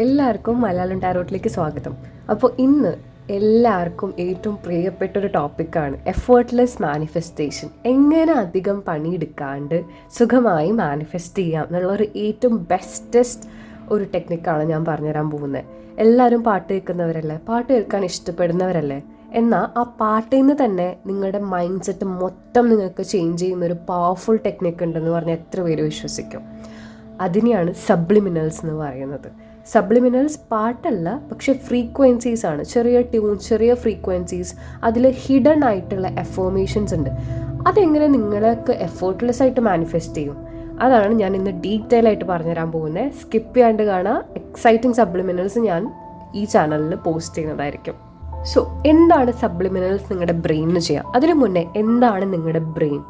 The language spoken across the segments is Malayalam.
എല്ലാവർക്കും മലയാളം ടാരോട്ടിലേക്ക് സ്വാഗതം. അപ്പോൾ ഇന്ന് എല്ലാവർക്കും ഏറ്റവും പ്രിയപ്പെട്ട ഒരു ടോപ്പിക്കാണ് എഫേർട്ട്ലെസ് മാനിഫെസ്റ്റേഷൻ എങ്ങനെ അധികം പണിയെടുക്കാണ്ട് സുഖമായി മാനിഫെസ്റ്റ് ചെയ്യാം എന്നുള്ള ഒരു ഏറ്റവും ബെസ്റ്റസ്റ്റ് ഒരു ടെക്നിക്കാണ് ഞാൻ പറഞ്ഞുതരാൻ പോകുന്നത്. എല്ലാവരും പാട്ട് കേൾക്കുന്നവരല്ലേ? പാട്ട് കേൾക്കാൻ ഇഷ്ടപ്പെടുന്നവരല്ലേ? എന്നാൽ ആ പാട്ടിൽ നിന്ന് തന്നെ നിങ്ങളുടെ മൈൻഡ് സെറ്റ് മൊത്തം നിങ്ങൾക്ക് ചേഞ്ച് ചെയ്യുന്ന ഒരു പവർഫുൾ ടെക്നിക്ക് ഉണ്ടെന്ന് പറഞ്ഞാൽ എത്ര പേര് വിശ്വസിക്കും? അതിനെയാണ് സബ്ലിമിനൽസ് എന്ന് പറയുന്നത്. സബ്ലിമിനൽസ് പാട്ടല്ല പക്ഷെ ഫ്രീക്വൻസീസ് ആണ്. ചെറിയ ട്യൂൺ ചെറിയ ഫ്രീക്വൻസീസ് അതിൽ ഹിഡൻ ആയിട്ടുള്ള എഫോമേഷൻസ് ഉണ്ട്. അതെങ്ങനെ നിങ്ങൾക്ക് എഫേർട്ട്ലെസ് ആയിട്ട് മാനിഫെസ്റ്റ് ചെയ്യും? അതാണ് ഞാൻ ഇന്ന് ഡീറ്റെയിൽ ആയിട്ട് പറഞ്ഞുതരാൻ പോകുന്നത് സ്കിപ്പ് ചെയ്യാണ്ട് കാണാൻ എക്സൈറ്റിംഗ് സബ്ലിമിനൽസ് ഞാൻ ഈ ചാനലിൽ പോസ്റ്റ് ചെയ്യുന്നതായിരിക്കും. സോ എന്താണ് സബ്ലിമിനൽസ് നിങ്ങളുടെ ബ്രെയിനിന് ചെയ്യുക അതിനു മുന്നേ എന്താണ് നിങ്ങളുടെ ബ്രെയിൻ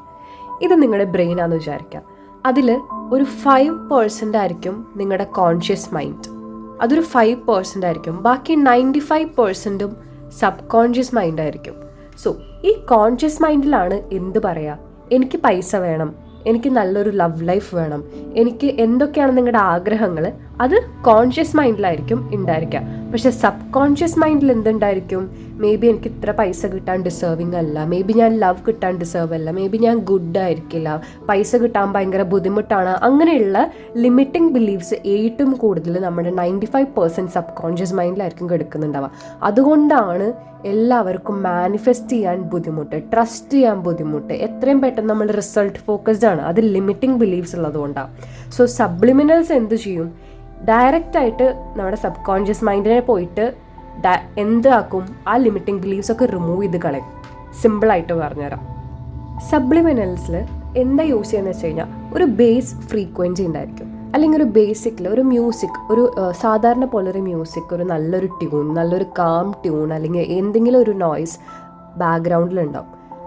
ഇത് നിങ്ങളുടെ ബ്രെയിനാന്ന് ആണെന്ന് വിചാരിക്കുക അതിൽ ഒരു ഫൈവ് പേഴ്സന്റ് ആയിരിക്കും നിങ്ങളുടെ കോൺഷ്യസ് മൈൻഡ് അതൊരു ഫൈവ് പേഴ്സന്റ് ആയിരിക്കും. ബാക്കി നയന്റി ഫൈവ് പേഴ്സന്റും സബ് കോൺഷ്യസ് മൈൻഡ് ആയിരിക്കും. സോ ഈ കോൺഷ്യസ് മൈൻഡിലാണ് എന്ത് പറയുക എനിക്ക് പൈസ വേണം. എനിക്ക് നല്ലൊരു ലവ് ലൈഫ് വേണം. എനിക്ക് എന്തൊക്കെയാണ് നിങ്ങളുടെ ആഗ്രഹങ്ങൾ അത് കോൺഷ്യസ് മൈൻഡിലായിരിക്കും ഉണ്ടായിരിക്കുക പക്ഷെ സബ് കോൺഷ്യസ് മൈൻഡിൽ എന്തുണ്ടായിരിക്കും? മേ ബി എനിക്ക് ഇത്ര പൈസ കിട്ടാൻ ഡിസേർവിങ് അല്ല. മേ ബി ഞാൻ ലവ് കിട്ടാൻ ഡിസേർവ് അല്ല. മേ ബി ഞാൻ ഗുഡ് ആയിരിക്കില്ല. പൈസ കിട്ടാൻ ഭയങ്കര ബുദ്ധിമുട്ടാണ്. അങ്ങനെയുള്ള ലിമിറ്റിംഗ് ബിലീഫ്സ് ഏറ്റവും കൂടുതൽ നമ്മുടെ ninety five percent sub conscious മൈൻഡിലായിരിക്കും കിടക്കുന്നുണ്ടാവുക. അതുകൊണ്ടാണ് എല്ലാവർക്കും മാനിഫെസ്റ്റ് ചെയ്യാൻ ബുദ്ധിമുട്ട് ട്രസ്റ്റ് ചെയ്യാൻ ബുദ്ധിമുട്ട്. എത്രയും പെട്ടെന്ന് നമ്മൾ റിസൾട്ട് ഫോക്കസ്ഡ് ആണ്. അത് ലിമിറ്റിംഗ് ബിലീഫ്സ് ഉള്ളതുകൊണ്ടാണ് സോ സബ്ലിമിനൽസ് എന്ത് ചെയ്യും? ഡയറക്റ്റ് ആയിട്ട് നമ്മുടെ സബ് കോൺഷ്യസ് മൈൻഡിനെ പോയിട്ട് എന്താക്കും? ആ ലിമിറ്റിംഗ് ബിലീഫ്സ് ഒക്കെ റിമൂവ് ചെയ്ത് കളയും. സിമ്പിളായിട്ട് പറഞ്ഞുതരാം. സബ്ലിമിനൽസിൽ എന്താ യൂസ് ചെയ്യുന്നത് വെച്ച് കഴിഞ്ഞാൽ ഒരു ബേസ് ഫ്രീക്വൻസി ഉണ്ടായിരിക്കും. അല്ലെങ്കിൽ ഒരു ബേസിക്കിൽ ഒരു മ്യൂസിക് ഒരു സാധാരണ പോലെ ഒരു മ്യൂസിക് ഒരു നല്ലൊരു ട്യൂൺ നല്ലൊരു കാം ട്യൂൺ അല്ലെങ്കിൽ എന്തെങ്കിലും ഒരു നോയ്സ് ബാക്ക്ഗ്രൗണ്ടിലുണ്ടാവും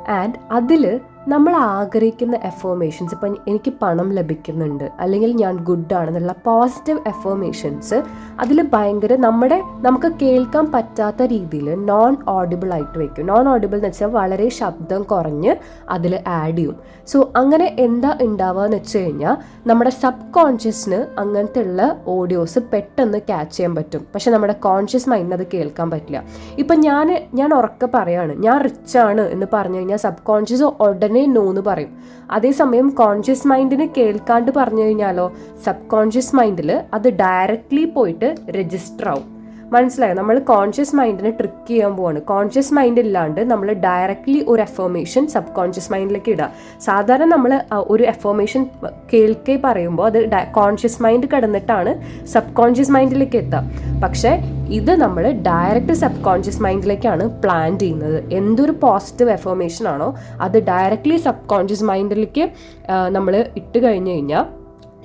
ആൻഡ് അതിൽ നമ്മൾ ആഗ്രഹിക്കുന്ന എഫോമേഷൻസ് ഇപ്പം എനിക്ക് പണം ലഭിക്കുന്നുണ്ട് അല്ലെങ്കിൽ ഞാൻ ഗുഡ് ആണെന്നുള്ള പോസിറ്റീവ് എഫോമേഷൻസ് അതിൽ ഭയങ്കര നമ്മുടെ നമുക്ക് കേൾക്കാൻ പറ്റാത്ത രീതിയിൽ നോൺ ഓഡിബിൾ ആയിട്ട് വെക്കും. നോൺ ഓഡിബിൾ എന്ന് വെച്ചാൽ വളരെ ശബ്ദം കുറഞ്ഞ് അതിൽ ആഡ് ചെയ്യും. സോ അങ്ങനെ എന്താ ഉണ്ടാവുക എന്ന് വെച്ച് കഴിഞ്ഞാൽ നമ്മുടെ സബ് കോൺഷ്യസിന് അങ്ങനത്തെ ഉള്ള ഓഡിയോസ് പെട്ടെന്ന് ക്യാച്ച് ചെയ്യാൻ പറ്റും. പക്ഷെ നമ്മുടെ കോൺഷ്യസ് മൈൻഡിന് അത് കേൾക്കാൻ പറ്റില്ല. ഇപ്പം ഞാൻ ഞാൻ ഉറക്കെ പറയാണ് ഞാൻ റിച്ചാണ് എന്ന് പറഞ്ഞു കഴിഞ്ഞാൽ സബ് കോൺഷ്യസ് ഉടനെ നോ എന്ന് പറയും. അതേസമയം കോൺഷ്യസ് മൈൻഡിന് കേൾക്കാണ്ട് പറഞ്ഞു കഴിഞ്ഞാലോ സബ് കോൺഷ്യസ് മൈൻഡിൽ അത് ഡയറക്റ്റ്ലി പോയിട്ട് രജിസ്റ്റർ ആവും. മനസ്സിലായോ? നമ്മൾ കോൺഷ്യസ് മൈൻഡിനെ ട്രിക്ക് ചെയ്യാൻ പോവാണ്. കോൺഷ്യസ് മൈൻഡ് ഇല്ലാണ്ട് നമ്മൾ ഡയറക്റ്റ്ലി ഒരു എഫോമേഷൻ സബ് കോൺഷ്യസ് മൈൻഡിലേക്ക് ഇടുക സാധാരണ നമ്മൾ ഒരു എഫോമേഷൻ കേൾക്കെ പറയുമ്പോൾ അത് കോൺഷ്യസ് മൈൻഡ് കിടന്നിട്ടാണ് സബ് കോൺഷ്യസ് മൈൻഡിലേക്ക് എത്തുക പക്ഷേ ഇത് നമ്മൾ ഡയറക്റ്റ് സബ് കോൺഷ്യസ് മൈൻഡിലേക്കാണ് പ്ലാൻ ചെയ്യുന്നത്. എന്തൊരു പോസിറ്റീവ് എഫോമേഷൻ ആണോ അത് ഡയറക്റ്റ്ലി സബ് കോൺഷ്യസ് മൈൻഡിലേക്ക് നമ്മൾ ഇട്ട് കഴിഞ്ഞ് കഴിഞ്ഞാൽ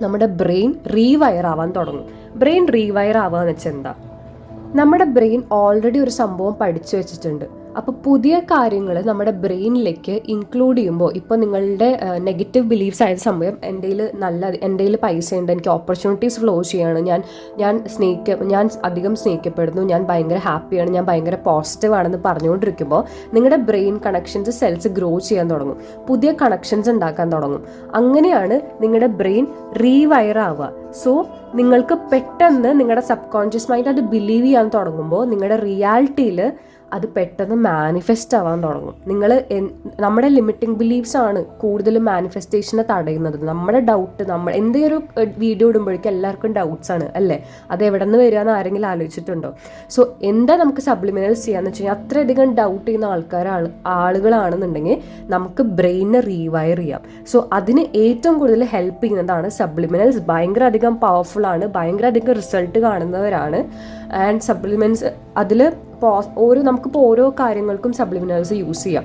നമ്മുടെ ബ്രെയിൻ റീവയർ ആവാൻ തുടങ്ങും. ബ്രെയിൻ റീവയർ ആവുക എന്ന് വെച്ചാൽ എന്താ? നമ്മുടെ ബ്രെയിൻ ഓൾറെഡി ഒരു സംഭവം പഠിച്ചു വെച്ചിട്ടുണ്ട്. അപ്പോൾ പുതിയ കാര്യങ്ങൾ നമ്മുടെ ബ്രെയിനിലേക്ക് ഇൻക്ലൂഡ് ചെയ്യുമ്പോൾ ഇപ്പോൾ നിങ്ങളുടെ നെഗറ്റീവ് ബിലീഫ്സ് ആയ സമയം എന്റെ നല്ല എന്റെ പൈസ ഉണ്ട് എനിക്ക് ഓപ്പർച്യൂണിറ്റീസ് ഫ്ലോ ചെയ്യാണ് ഞാൻ ഞാൻ സ്നേഹിക്ക ഞാൻ അധികം സ്നേഹിക്കപ്പെടുന്നു ഞാൻ ഭയങ്കര ഹാപ്പിയാണ് ഞാൻ ഭയങ്കര പോസിറ്റീവ് ആണെന്ന് പറഞ്ഞുകൊണ്ടിരിക്കുമ്പോൾ നിങ്ങളുടെ ബ്രെയിൻ കണക്ഷൻസ് സെൽസ് ഗ്രോ ചെയ്യാൻ തുടങ്ങും. പുതിയ കണക്ഷൻസ് ഉണ്ടാക്കാൻ തുടങ്ങും. അങ്ങനെയാണ് നിങ്ങളുടെ ബ്രെയിൻ റീവയർ ആവുക. സോ നിങ്ങൾക്ക് പെട്ടെന്ന് നിങ്ങളുടെ സബ് കോൺഷ്യസ് മൈൻഡ് അത് ബിലീവ് ചെയ്യാൻ തുടങ്ങുമ്പോൾ നിങ്ങളുടെ റിയാലിറ്റിയിൽ അത് പെട്ടെന്ന് മാനിഫെസ്റ്റ് ആവാൻ തുടങ്ങും. നിങ്ങൾ നമ്മുടെ ലിമിറ്റിംഗ് ബിലീഫ്സ് ആണ് കൂടുതലും മാനിഫെസ്റ്റേഷനെ തടയുന്നത്. നമ്മുടെ ഡൗട്ട് നമ്മൾ എന്തെങ്കിലും ഒരു വീഡിയോ ഇടുമ്പോഴേക്കും എല്ലാവർക്കും ഡൗട്ട്സ് ആണ് അല്ലേ? അത് എവിടെ നിന്ന് വരിക എന്ന് ആരെങ്കിലും ആലോചിച്ചിട്ടുണ്ടോ? സോ എന്താ നമുക്ക് സപ്ലിമിനൽസ് ചെയ്യാന്ന് വെച്ച് കഴിഞ്ഞാൽ അത്രയധികം ഡൗട്ട് ചെയ്യുന്ന ആൾക്കാർ ആളുകളാണെന്നുണ്ടെങ്കിൽ നമുക്ക് ബ്രെയിനെ റീവയർ ചെയ്യാം. സോ അതിന് ഏറ്റവും കൂടുതൽ ഹെൽപ്പ് ചെയ്യുന്നതാണ് സപ്ലിമിനൽസ് ഭയങ്കര അധികം പവർഫുൾ ആണ്. ഭയങ്കര അധികം റിസൾട്ട് കാണുന്നവരാണ്. ആൻഡ് സപ്ലിമെന്റ്സ് അതിൽ ഓരോ നമുക്കിപ്പോൾ ഓരോ കാര്യങ്ങൾക്കും സപ്ലിമിനൽസ് യൂസ് ചെയ്യാം.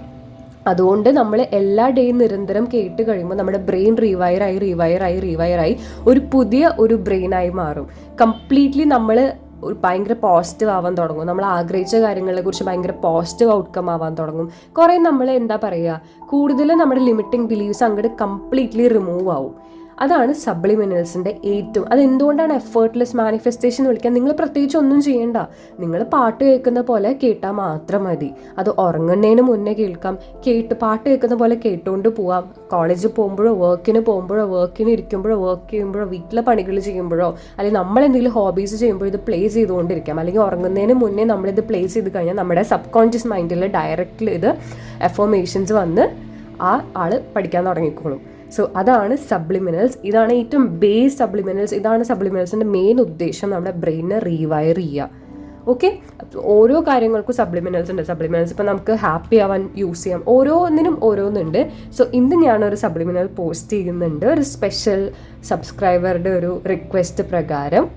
അതുകൊണ്ട് നമ്മൾ എല്ലാ ഡേയും നിരന്തരം കേട്ട് കഴിയുമ്പോൾ നമ്മുടെ ബ്രെയിൻ റീവയറായി റീവയറായി റീവയറായി ഒരു പുതിയ ഒരു ബ്രെയിനായി മാറും. കംപ്ലീറ്റ്ലി നമ്മൾ ഒരു ഭയങ്കര പോസിറ്റീവ് ആവാൻ തുടങ്ങും. നമ്മൾ ആഗ്രഹിച്ച കാര്യങ്ങളെ കുറിച്ച് ഭയങ്കര പോസിറ്റീവ് ഔട്ട്കം ആവാൻ തുടങ്ങും. കുറേ നമ്മൾ എന്താ പറയുക കൂടുതലും നമ്മുടെ ലിമിറ്റിംഗ് ബിലീവ്സ് അങ്ങോട്ട് കംപ്ലീറ്റ്ലി റിമൂവ് ആവും. അതാണ് സബ്ലിമിനൽസിന്റെ ഏറ്റവും അതെന്തുകൊണ്ടാണ് എഫേർട്ട്ലെസ് മാനിഫെസ്റ്റേഷൻ എന്ന് വിളിക്കാൻ? നിങ്ങൾ പ്രത്യേകിച്ച് ഒന്നും ചെയ്യേണ്ട. നിങ്ങൾ പാട്ട് കേൾക്കുന്ന പോലെ കേട്ടാൽ മാത്രം മതി. അത് ഉറങ്ങുന്നതിന് മുന്നേ കേൾക്കാം. കേട്ട് പാട്ട് കേൾക്കുന്ന പോലെ കേട്ടുകൊണ്ട് പോവാം. കോളേജിൽ പോകുമ്പോഴോ വർക്കിന് പോകുമ്പോഴോ വർക്കിന് ഇരിക്കുമ്പോഴോ വർക്ക് ചെയ്യുമ്പോഴോ വീട്ടിലെ പണികൾ ചെയ്യുമ്പോഴോ അല്ലെങ്കിൽ നമ്മൾ എന്തെങ്കിലും ഹോബീസ് ചെയ്യുമ്പോൾ ഇത് പ്ലേ ചെയ്തുകൊണ്ടിരിക്കാം. അല്ലെങ്കിൽ ഉറങ്ങുന്നതിന് മുന്നേ നമ്മളിത് പ്ലേ ചെയ്ത് കഴിഞ്ഞാൽ നമ്മുടെ സബ് കോൺഷ്യസ് മൈൻഡിൽ ഡയറക്റ്റ്ലി ഇത് എഫോമേഷൻസ് വന്ന് ആ ആൾ പഠിക്കാൻ തുടങ്ങിക്കോളും. സോ അതാണ് സബ്ലിമിനൽസ് ഇതാണ് ഏറ്റവും ബേസ് സബ്ലിമിനൽസ് ഇതാണ് സബ്ലിമിനൽസിന്റെ മെയിൻ ഉദ്ദേശം നമ്മുടെ ബ്രെയിനെ റീവയർ ചെയ്യുക. ഓക്കെ ഓരോ കാര്യങ്ങൾക്കും സബ്ലിമിനൽസ് ഉണ്ട്. സബ്ലിമിനൽസ് ഇപ്പം നമുക്ക് ഹാപ്പി ആവാൻ യൂസ് ചെയ്യാം. ഓരോന്നിനും ഓരോന്നുണ്ട്. സോ ഇന്ന് ഞാനൊരു സബ്ലിമിനൽ പോസ്റ്റ് ചെയ്യുന്നുണ്ട്. ഒരു സ്പെഷ്യൽ സബ്സ്ക്രൈബറുടെ ഒരു റിക്വസ്റ്റ് പ്രകാരം.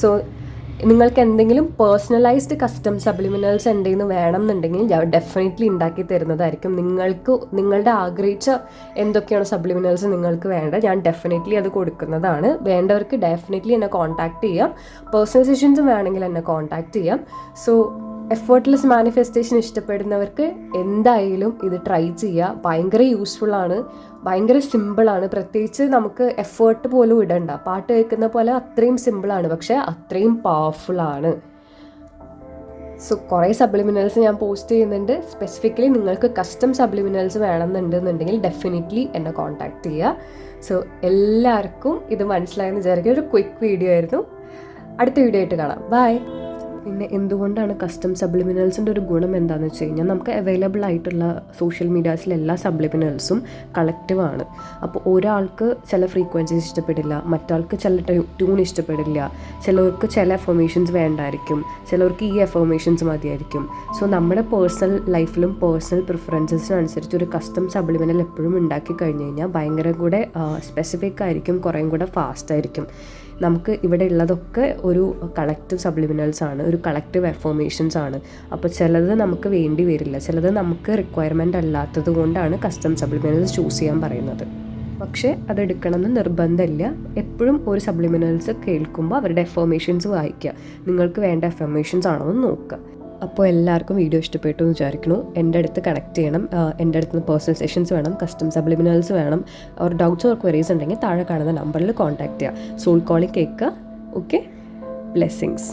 സോ നിങ്ങൾക്ക് എന്തെങ്കിലും പേഴ്സണലൈസ്ഡ് കസ്റ്റം സബ്ലിമിനൽസ് എന്തെങ്കിലും വേണം എന്നുണ്ടെങ്കിൽ ഡെഫിനറ്റ്ലി ഉണ്ടാക്കി തരുന്നതായിരിക്കും. നിങ്ങൾക്ക് നിങ്ങളുടെ ആഗ്രഹിച്ച എന്തൊക്കെയാണ് സബ്ലിമിനൽസ് നിങ്ങൾക്ക് വേണ്ട ഞാൻ ഡെഫിനറ്റ്ലി അത് കൊടുക്കുന്നതാണ്. വേണ്ടവർക്ക് ഡെഫിനറ്റ്ലി എന്നെ കോൺടാക്ട് ചെയ്യാം. പേഴ്സണൽ സെഷൻസും വേണമെങ്കിൽ എന്നെ കോൺടാക്ട് ചെയ്യാം. സോ എഫേർട്ട്ലെസ് മാനിഫെസ്റ്റേഷൻ ഇഷ്ടപ്പെടുന്നവർക്ക് എന്തായാലും ഇത് ട്രൈ ചെയ്യുക ഭയങ്കര യൂസ്ഫുള്ളാണ് ഭയങ്കര സിമ്പിളാണ് പ്രത്യേകിച്ച് നമുക്ക് എഫേർട്ട് പോലും ഇടണ്ട. പാട്ട് കേൾക്കുന്ന പോലെ അത്രയും സിമ്പിളാണ് പക്ഷേ അത്രയും പവർഫുള്ളാണ് സോ കുറേ സപ്ലിമിനൽസ് ഞാൻ പോസ്റ്റ് ചെയ്യുന്നുണ്ട്. സ്പെസിഫിക്കലി നിങ്ങൾക്ക് കസ്റ്റം സപ്ലിമിനൽസ് വേണമെന്നുണ്ടെന്നുണ്ടെങ്കിൽ ഡെഫിനറ്റ്ലി എന്നെ കോൺടാക്ട് ചെയ്യുക സോ എല്ലാവർക്കും ഇത് മനസ്സിലായെന്ന് വിചാരിക്കുക ഒരു ക്വിക്ക് വീഡിയോ ആയിരുന്നു. അടുത്ത വീഡിയോ ആയിട്ട് കാണാം. ബൈ പിന്നെ എന്തുകൊണ്ടാണ് കസ്റ്റം സബ്ലിമിനൽസിന്റെ ഒരു ഗുണം എന്താണെന്ന് വെച്ച് കഴിഞ്ഞാൽ നമുക്ക് അവൈലബിൾ ആയിട്ടുള്ള സോഷ്യൽ മീഡിയാസിലെ എല്ലാ സബ്ലിമിനൽസും കളക്റ്റീവാണ് അപ്പോൾ ഒരാൾക്ക് ചില ഫ്രീക്വൻസീസ് ഇഷ്ടപ്പെടില്ല മറ്റാൾക്ക് ചില ട്യൂൺ ഇഷ്ടപ്പെടില്ല ചിലർക്ക് ചില എഫോമേഷൻസ് വേണ്ടായിരിക്കും ചിലർക്ക് ഈ എഫോമേഷൻസ് മതിയായിരിക്കും. സോ നമ്മുടെ പേഴ്സണൽ ലൈഫിലും പേഴ്സണൽ പ്രിഫറൻസസിനനുസരിച്ച് ഒരു കസ്റ്റം സബ്ലിമിനൽ എപ്പോഴും ഉണ്ടാക്കി കഴിഞ്ഞ് കഴിഞ്ഞാൽ ഭയങ്കര കൂടെ സ്പെസിഫിക് ആയിരിക്കും കുറേയും കൂടെ ഫാസ്റ്റ് ആയിരിക്കും. നമുക്ക് ഇവിടെ ഉള്ളതൊക്കെ ഒരു കളക്റ്റീവ് സബ്ലിമിനൽസ് ആണ് ഒരു കളക്റ്റീവ് എഫോമേഷൻസ് ആണ്. അപ്പോൾ ചിലത് നമുക്ക് വേണ്ടി വരില്ല ചിലത് നമുക്ക് റിക്വയർമെന്റ് അല്ലാത്തത് കൊണ്ടാണ് കസ്റ്റം സബ്ലിമിനൽസ് ചൂസ് ചെയ്യാൻ പറയുന്നത്. പക്ഷേ അതെടുക്കണമെന്ന് നിർബന്ധമില്ല. എപ്പോഴും ഒരു സബ്ലിമിനൽസ് കേൾക്കുമ്പോൾ അവരുടെ എഫോമേഷൻസ് വായിക്കുക. നിങ്ങൾക്ക് വേണ്ട എഫോമേഷൻസ് ആണോ എന്ന് നോക്കുക. അപ്പോൾ എല്ലാവർക്കും വീഡിയോ ഇഷ്ടപ്പെട്ടു എന്ന് വിചാരിക്കുന്നു. എന്റെ അടുത്ത് കണക്ട് ചെയ്യണം. എന്റെ അടുത്ത് നിന്ന് പേഴ്സണൽ സെഷൻസ് വേണം കസ്റ്റം സബ്ലിമിനൽസ് വേണം. ഓർ ഡൗട്ട്സ് ഓർ ക്വറീസ് ഉണ്ടെങ്കിൽ താഴെ കാണുന്ന നമ്പറിൽ കോൺടാക്ട് ചെയ്യുക. സോൾ കോളിൽ കേൾക്കുക. Okay blessings